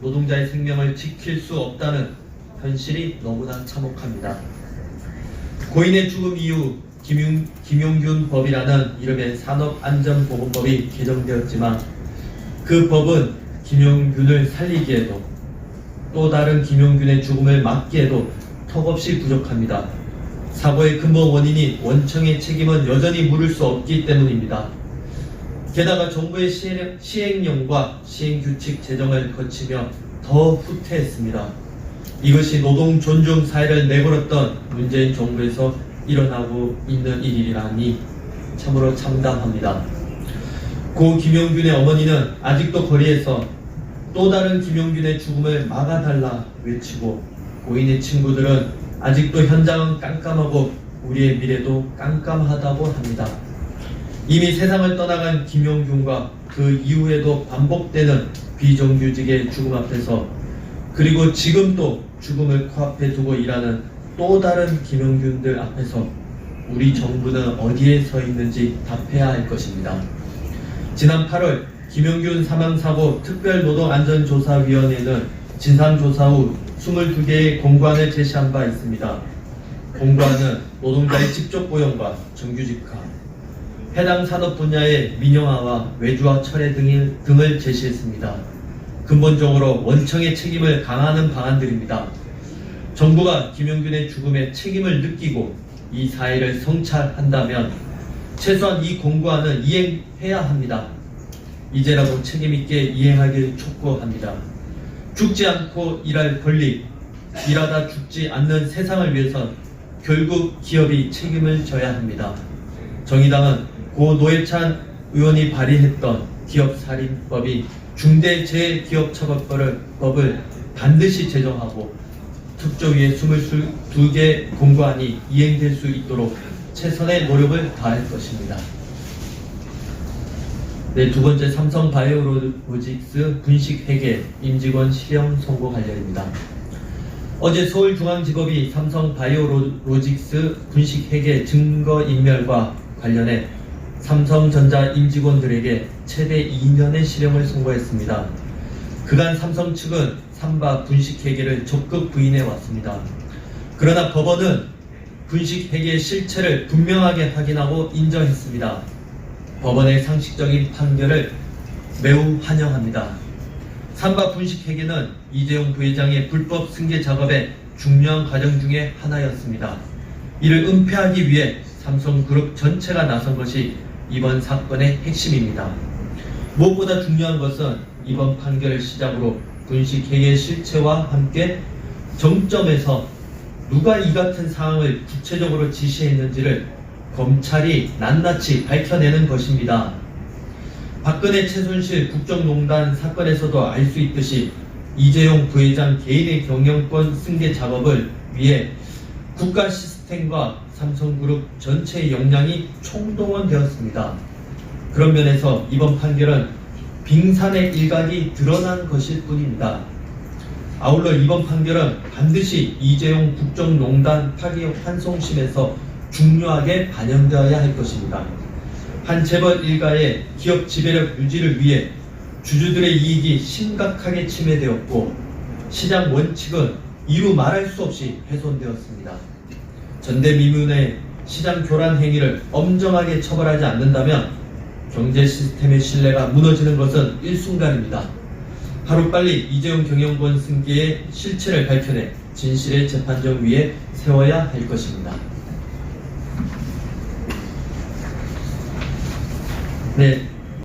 노동자의 생명을 지킬 수 없다는 현실이 너무나 참혹합니다. 고인의 죽음 이후 김용, 김용균 법이라는 이름의 산업안전보건법이 개정되었지만 그 법은 김용균을 살리기에도 또 다른 김용균의 죽음을 막기에도 턱없이 부족합니다. 사고의 근본 원인이 원청의 책임은 여전히 물을 수 없기 때문입니다. 게다가 정부의 시행, 시행령과 시행규칙 제정을 거치며 더 후퇴했습니다. 이것이 노동 존중 사회를 내걸었던 문재인 정부에서 일어나고 있는 일이라니 참으로 참담합니다. 고 김용균의 어머니는 아직도 거리에서 또 다른 김용균의 죽음을 막아달라 외치고 고인의 친구들은 아직도 현장은 깜깜하고 우리의 미래도 깜깜하다고 합니다. 이미 세상을 떠나간 김용균과 그 이후에도 반복되는 비정규직의 죽음 앞에서 그리고 지금 또 죽음을 코앞에 두고 일하는 또 다른 김용균들 앞에서 우리 정부는 어디에 서 있는지 답해야 할 것입니다. 지난 8월 김용균 사망사고 특별노동안전조사위원회는 진상조사 후 22개의 공관을 제시한 바 있습니다. 공관은 노동자의 직접 고용과 정규직화, 해당 산업 분야의 민영화와 외주화 철회 등을, 등을 제시했습니다. 근본적으로 원청의 책임을 강화하는 방안들입니다. 정부가 김용균의 죽음에 책임을 느끼고 이 사회를 성찰한다면 최소한 이 공고안은 이행해야 합니다. 이제라도 책임있게 이행하길 촉구합니다. 죽지 않고 일할 권리, 일하다 죽지 않는 세상을 위해선 결국 기업이 책임을 져야 합니다. 정의당은 고 노회찬 의원이 발의했던 기업살인법이 중대재해기업처벌법을 법을 반드시 제정하고 특조위의 22개 공고안이 이행될 수 있도록 최선의 노력을 다할 것입니다. 네, 두 번째 삼성 바이오로직스 분식 회계 임직원 실형 선고 관련입니다. 어제 서울중앙지법이 삼성 바이오로직스 분식 회계 증거 인멸과 관련해 삼성전자 임직원들에게 최대 2년의 실형을 선고했습니다. 그간 삼성 측은 삼바 분식 회계를 적극 부인해 왔습니다. 그러나 법원은 분식 회계의 실체를 분명하게 확인하고 인정했습니다. 법원의 상식적인 판결을 매우 환영합니다. 삼바 분식 회계는 이재용 부회장의 불법 승계 작업의 중요한 과정 중의 하나였습니다. 이를 은폐하기 위해 삼성그룹 전체가 나선 것이 이번 사건의 핵심입니다. 무엇보다 중요한 것은 이번 판결을 시작으로 분식 회계의 실체와 함께 정점에서 누가 이 같은 상황을 구체적으로 지시했는지를 검찰이 낱낱이 밝혀내는 것입니다. 박근혜 최순실 국정농단 사건에서도 알 수 있듯이 이재용 부회장 개인의 경영권 승계 작업을 위해 국가 시스 템과 삼성그룹 전체의 역량이 총동원되었습니다. 그런 면에서 이번 판결은 빙산의 일각이 드러난 것일 뿐입니다. 아울러 이번 판결은 반드시 이재용 국정농단 파기 환송심에서 중요하게 반영되어야 할 것입니다. 한 재벌 일가의 기업 지배력 유지를 위해 주주들의 이익이 심각하게 침해되었고 시장 원칙은 이루 말할 수 없이 훼손되었습니다. 전대미문의 시장 교란 행위를 엄정하게 처벌하지 않는다면 경제 시스템의 신뢰가 무너지는 것은 일순간입니다. 하루빨리 이재용 경영권 승계의 실체를 밝혀내 진실의 재판정 위에 세워야 할 것입니다. 네,